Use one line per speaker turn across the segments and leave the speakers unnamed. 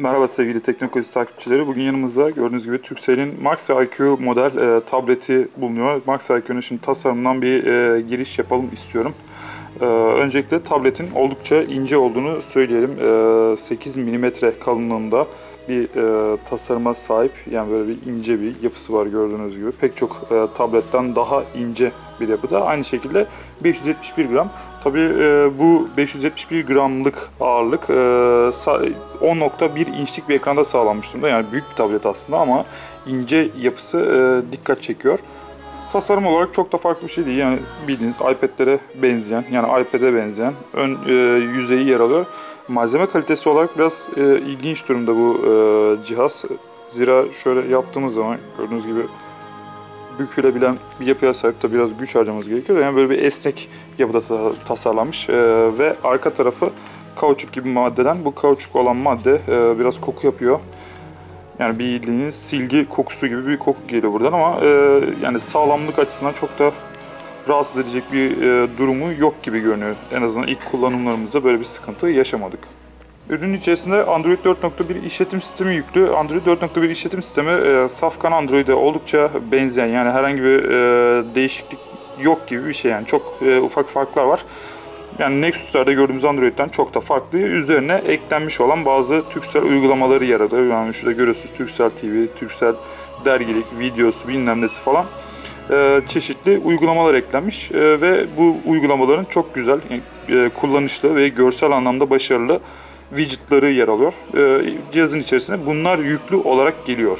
Merhaba sevgili Teknokoliz takipçileri. Bugün yanımızda gördüğünüz gibi Turkcell'in Max IQ model e, tableti bulunuyor. Max IQ'nun şimdi tasarımından bir e, giriş yapalım istiyorum. E, öncelikle tabletin oldukça ince olduğunu söyleyelim. E, 8 mm kalınlığında bir e, tasarıma sahip. Yani böyle bir ince bir yapısı var gördüğünüz gibi. Pek çok e, tabletten daha ince bir yapıda. Aynı şekilde 571 gram. Tabii e, bu 571 gramlık ağırlık e, 10.1 inçlik bir ekranda sağlanmış durumda. Yani büyük bir tablet aslında ama ince yapısı e, dikkat çekiyor. Tasarım olarak çok da farklı bir şey değil. Yani bildiğiniz iPad'lere benzeyen, yani iPad'e benzeyen ön e, yüzeyi yer alıyor. Malzeme kalitesi olarak biraz e, ilginç durumda bu e, cihaz. Zira şöyle yaptığımız zaman gördüğünüz gibi bükülebilen bir yapıya sahip da biraz güç harcamamız gerekiyor. Yani böyle bir esnek yapıda tasarlanmış e, ve arka tarafı kauçuk gibi maddeden. Bu kauçuk olan madde e, biraz koku yapıyor. Yani bildiğiniz silgi kokusu gibi bir koku geliyor buradan ama e, yani sağlamlık açısından çok da rahatsız edecek bir e, durumu yok gibi görünüyor. En azından ilk kullanımlarımızda böyle bir sıkıntı yaşamadık. Ürünün içerisinde Android 4.1 işletim sistemi yüklü. Android 4.1 işletim sistemi e, safkan Android'e oldukça benzeyen yani herhangi bir e, değişiklik yok gibi bir şey yani çok e, ufak farklar var. Yani Nexus'larda gördüğümüz Android'den çok da farklı. Üzerine eklenmiş olan bazı Turkcell uygulamaları yer alıyor. Yani şurada görüyorsunuz Turkcell TV, Turkcell dergilik, videosu bilmem nesi falan. E, çeşitli uygulamalar eklenmiş e, ve bu uygulamaların çok güzel, e, kullanışlı ve görsel anlamda başarılı widgetları yer alıyor. E, cihazın içerisine bunlar yüklü olarak geliyor.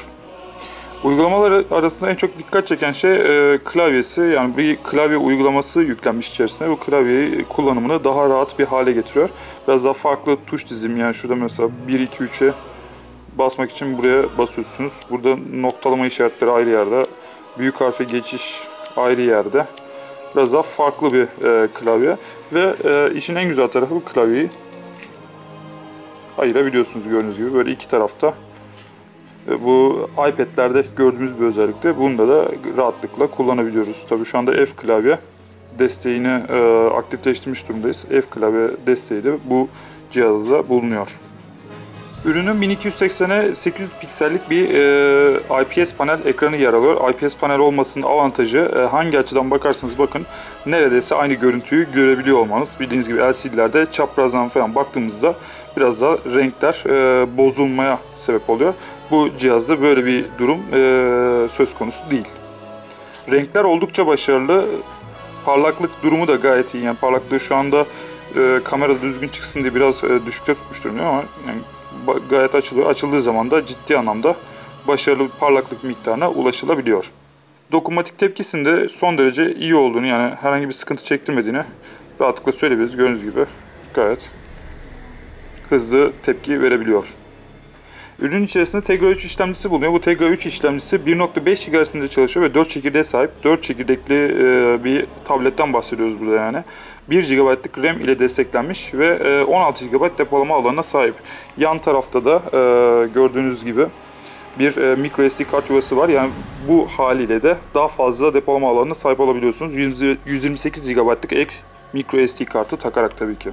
Uygulamalar arasında en çok dikkat çeken şey e, klavyesi. Yani bir klavye uygulaması yüklenmiş içerisine. Bu klavyeyi kullanımını daha rahat bir hale getiriyor. Biraz daha farklı tuş dizimi yani şurada mesela 1, 2, 3'e basmak için buraya basıyorsunuz. Burada noktalama işaretleri ayrı yerde. Büyük harfe geçiş ayrı yerde. Biraz daha farklı bir e, klavye. Ve e, işin en güzel tarafı bu klavyeyi ayırabiliyorsunuz gördüğünüz gibi. Böyle iki tarafta e, bu iPad'lerde gördüğümüz bir özellikte. Bunda da rahatlıkla kullanabiliyoruz. Tabii şu anda F klavye desteğini e, aktifleştirmiş durumdayız. F klavye desteği de bu cihazda bulunuyor. Ürünün 1280'e 800 piksellik bir e, IPS panel ekranı yer alıyor. IPS panel olmasının avantajı e, hangi açıdan bakarsanız bakın neredeyse aynı görüntüyü görebiliyor olmanız. Bildiğiniz gibi LCD'lerde çaprazdan falan baktığımızda biraz da renkler e, bozulmaya sebep oluyor. Bu cihazda böyle bir durum e, söz konusu değil. Renkler oldukça başarılı. Parlaklık durumu da gayet iyi. Yani parlaklığı şu anda e, kamerada düzgün çıksın diye biraz e, düşükte tutmuş durumda ama yani gayet açılıyor. Açıldığı zaman da ciddi anlamda başarılı bir parlaklık miktarına ulaşılabiliyor. Dokunmatik tepkisinde son derece iyi olduğunu yani herhangi bir sıkıntı çektirmediğini rahatlıkla söyleyebiliriz. Gördüğünüz gibi gayet hızlı tepki verebiliyor. Ürün içerisinde Tegra 3 işlemcisi bulunuyor. Bu Tegra 3 işlemcisi 1.5 GHz hızında çalışıyor ve 4 çekirdeğe sahip. 4 çekirdekli e, bir tabletten bahsediyoruz burada yani. 1 GB'lık RAM ile desteklenmiş ve 16 GB depolama alanına sahip. Yan tarafta da e, gördüğünüz gibi bir e, micro SD kart yuvası var. Yani bu haliyle de daha fazla depolama alanına sahip olabiliyorsunuz. 128 GB'lık ek micro SD kartı takarak tabii ki.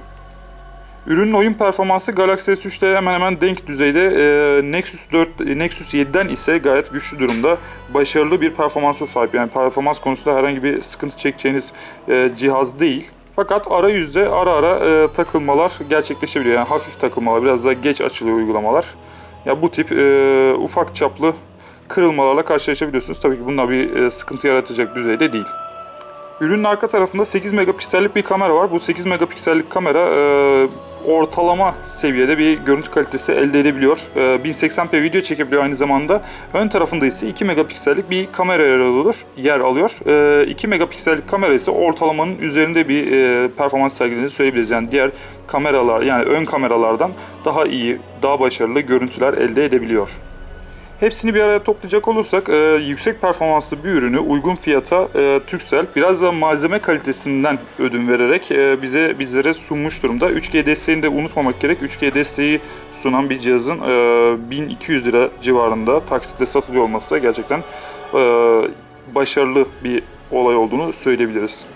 Ürünün oyun performansı Galaxy S3'te hemen hemen denk düzeyde. E, Nexus 4, Nexus 7'den ise gayet güçlü durumda. Başarılı bir performansa sahip. Yani performans konusunda herhangi bir sıkıntı çekeceğiniz e, cihaz değil. Fakat arayüzde ara ara e, takılmalar gerçekleşebiliyor. Yani hafif takılmalar, biraz daha geç açılıyor uygulamalar. Ya bu tip e, ufak çaplı kırılmalarla karşılaşabiliyorsunuz. Tabii ki bunlar bir e, sıkıntı yaratacak düzeyde değil. Ürünün arka tarafında 8 megapiksellik bir kamera var. Bu 8 megapiksellik kamera e, ortalama seviyede bir görüntü kalitesi elde edebiliyor. 1080p ee, video çekebiliyor aynı zamanda. Ön tarafında ise 2 megapiksellik bir kamera yer alıyor. Yer alıyor. 2 ee, megapiksellik kamera ise ortalamanın üzerinde bir e, performans sergilediğini söyleyebiliriz. Yani diğer kameralar yani ön kameralardan daha iyi, daha başarılı görüntüler elde edebiliyor. Hepsini bir araya toplayacak olursak e, yüksek performanslı bir ürünü uygun fiyata e, Turkcell biraz da malzeme kalitesinden ödün vererek e, bize bizlere sunmuş durumda. 3G desteğini de unutmamak gerek. 3G desteği sunan bir cihazın e, 1200 lira civarında taksitle satılıyor olması da gerçekten e, başarılı bir olay olduğunu söyleyebiliriz.